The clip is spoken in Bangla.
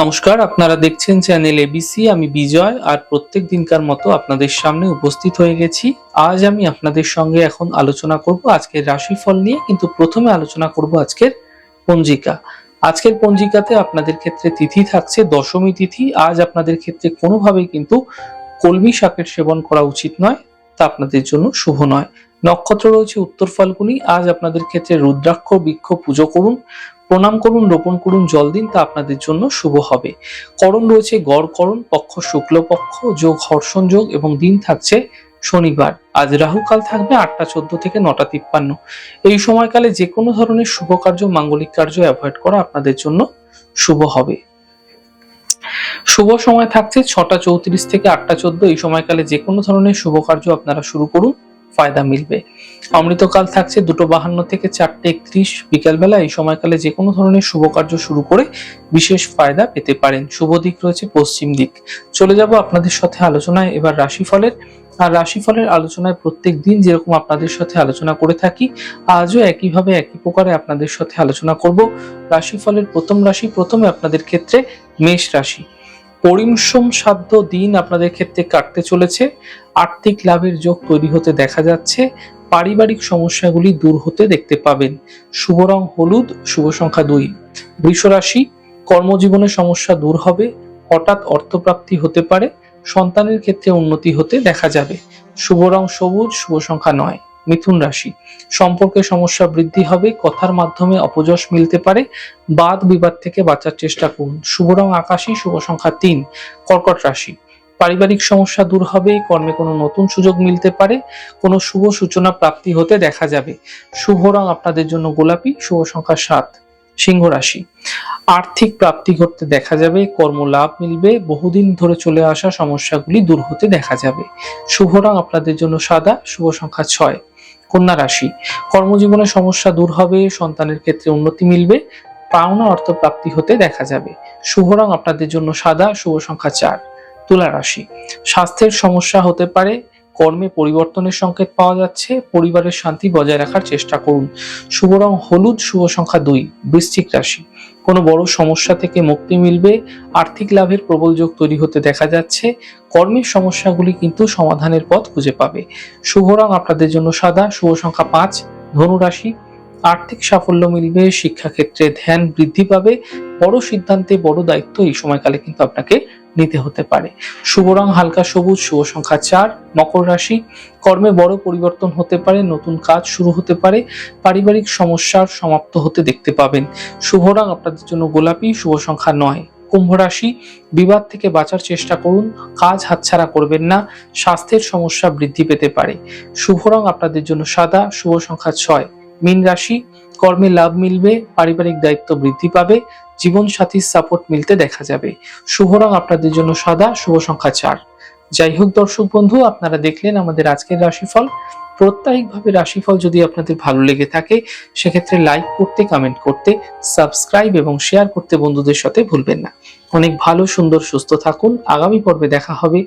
নমস্কার, আপনারা দেখছেন চ্যানেল এবিসি আমি বিজয়, আর প্রত্যেক দিনকার মতো আপনাদের সামনে উপস্থিত হয়ে গেছি। আজ আমি আপনাদের সঙ্গে এখন আলোচনা করব আজকের রাশিফল নিয়ে, কিন্তু প্রথমে আলোচনা করব আজকের পঞ্জিকা। আজকের পঞ্জিকাতে আপনাদের ক্ষেত্রে তিথি থাকছে, দশমী তিথি। আজ আপনাদের ক্ষেত্রে কোনোভাবেই কিন্তু কলমি শাকের সেবন করা উচিত নয়, তা আপনাদের জন্য শুভ নয়। নক্ষত্র রয়েছে উত্তর ফাল্গুনি আজ আপনাদের ক্ষেত্রে রুদ্রাক্ষ, বৃক্ষ পুজো করুন। প্রণাম করুন, রোপণ করুন, জল দিন, তা আপনাদের জন্য শুভ হবে। করণ রয়েছে গড় করণ, পক্ষ শুক্লপক্ষ যোগ হর্ষণ যোগ এবং দিন থাকছে শনিবার। আজ রাহুকাল থাকবে আটটা চোদ্দ থেকে নটা তিপ্পান্ন। এই সময়কালে যে কোনো ধরনের শুভ কার্য, মাঙ্গলিক কার্য অ্যাভয়েড করা আপনাদের জন্য শুভ হবে। শুভ সময় থাকছে ছটা চৌত্রিশ থেকে আটটা চোদ্দ। এই সময়কালে যে কোনো ধরনের শুভ কার্য আপনারা শুরু করুন। ফায়দা মিলবে। অমৃতকাল থাকছে দুটো বাহান্ন থেকে চারটে একত্রিশ বিকালবেলা। এই সময়কালে যে কোনো ধরনের শুভ কার্য শুরু করে বিশেষ ফায়দা পেতে পারেন। শুভ দিক রয়েছে পশ্চিম দিক। চলে যাব আপনাদের সাথে আলোচনায়। এবার রাশিফলের। আর রাশিফলের আলোচনায় প্রত্যেক দিন যেরকম আপনাদের সাথে আলোচনা করে থাকি, আজও একইভাবে একই প্রকারে আপনাদের সাথে আলোচনা করব। রাশিফলের প্রথম রাশি প্রথমে আপনাদের ক্ষেত্রে মেষ রাশি। পরিশ্রম সাধ্য দিন আপনাদের ক্ষেত্রে কাটতে চলেছে। আর্থিক লাভের যোগ তৈরি হতে দেখা যাচ্ছে। পারিবারিক সমস্যাগুলি দূর হতে দেখতে পাবেন। শুভ রং হলুদ, শুভ সংখ্যা দুই। বৃষ রাশি কর্মজীবনের সমস্যা দূর হবে। হঠাৎ অর্থপ্রাপ্তি হতে পারে। সন্তানের ক্ষেত্রে উন্নতি হতে দেখা যাবে। শুভ রং সবুজ, শুভ সংখ্যা নয়। মিথুন রাশি। সম্পর্কে সমস্যা বৃদ্ধি হবে, কথার মাধ্যমে অপযশ মিলতে পারে, বাদ বিবাদ থেকে বাঁচার চেষ্টা করুন। শুভ রং আকাশী, শুভ সংখ্যা তিন, কর্কট রাশি। পারিবারিক সমস্যা দূর হবে, কর্মে কোনো নতুন সুযোগ মিলতে পারে, কোনো শুভ সূচনা প্রাপ্তি হতে দেখা যাবে। শুভ রং আপনাদের জন্য গোলাপি, শুভ সংখ্যা সাত, সিংহ রাশি। আর্থিক প্রাপ্তি ঘটতে দেখা যাবে কর্ম লাভ মিলবে, বহুদিন ধরে চলে আসা সমস্যাগুলি দূর হতে দেখা যাবে। শুভ রং আপনাদের জন্য সাদা, শুভ সংখ্যা ছয় কন্যা রাশি। কর্মজীবনে সমস্যা দূর হবে, সন্তানের ক্ষেত্রে উন্নতি মিলবে, পাওনা অর্থ প্রাপ্তি হতে দেখা যাবে। শুভ রং আপনাদের জন্য সাদা, শুভ সংখ্যা চার। তুলা রাশি। স্বাস্থ্যের সমস্যা হতে পারে কর্মে পরিবর্তনের সংকেত পাওয়া যাচ্ছে। পরিবারের শান্তি বজায় রাখার চেষ্টা করুন। শুভ রং হলুদ শুভ সংখ্যা দুই, বৃশ্চিক রাশি। কোনো বড় সমস্যা থেকে মুক্তি মিলবে। আর্থিক লাভের প্রবল যোগ তৈরি হতে দেখা যাচ্ছে। কর্মের সমস্যাগুলি কিন্তু সমাধানের পথ খুঁজে পাবে। শুভ রং আপনাদের জন্য সাদা শুভ সংখ্যা পাঁচ ধনুরাশি আর্থিক সাফল্য মিলবে, শিক্ষাক্ষেত্রে ধ্যান বৃদ্ধি পাবে। বড় সিদ্ধান্তে বড় দায়িত্ব এই সময়কালে কিন্তু আপনাকে নিতে হতে পারে। শুভ রং হালকা সবুজ, শুভ সংখ্যা চার, মকর রাশি। কর্মে বড় পরিবর্তন হতে পারে, নতুন কাজ শুরু হতে পারে, পারিবারিক সমস্যার সমাপ্ত হতে দেখতে পাবেন। শুভ রং আপনাদের জন্য গোলাপি, শুভ সংখ্যা নয়। কুম্ভ রাশি, বিবাদ থেকে বাঁচার চেষ্টা করুন, কাজ হাতছাড়া করবেন না, স্বাস্থ্যের সমস্যা বৃদ্ধি পেতে পারে। শুভ রং আপনাদের জন্য সাদা, শুভ সংখ্যা ছয়। মীন রাশি, কর্মে লাভ মিলবে, পারিবারিক দায়িত্ব বৃদ্ধি পাবে জীবন সাথীর সাপোর্ট মিলতে দেখা যাবে। শুভ রং আপনাদের জন্য সাদা শুভ সংখ্যা চার। যাই হোক দর্শক বন্ধু, আপনারা দেখলেন আমাদের আজকের রাশিফল। প্রত্যায়িকভাবে রাশিফল যদি আপনাদের ভালো লেগে থাকে, সেক্ষেত্রে লাইক করতে কমেন্ট করতে সাবস্ক্রাইব এবং শেয়ার করতে বন্ধুদের সাথে ভুলবেন না। অনেক ভালো, সুন্দর, সুস্থ থাকুন। আগামী পর্বে দেখা হবে।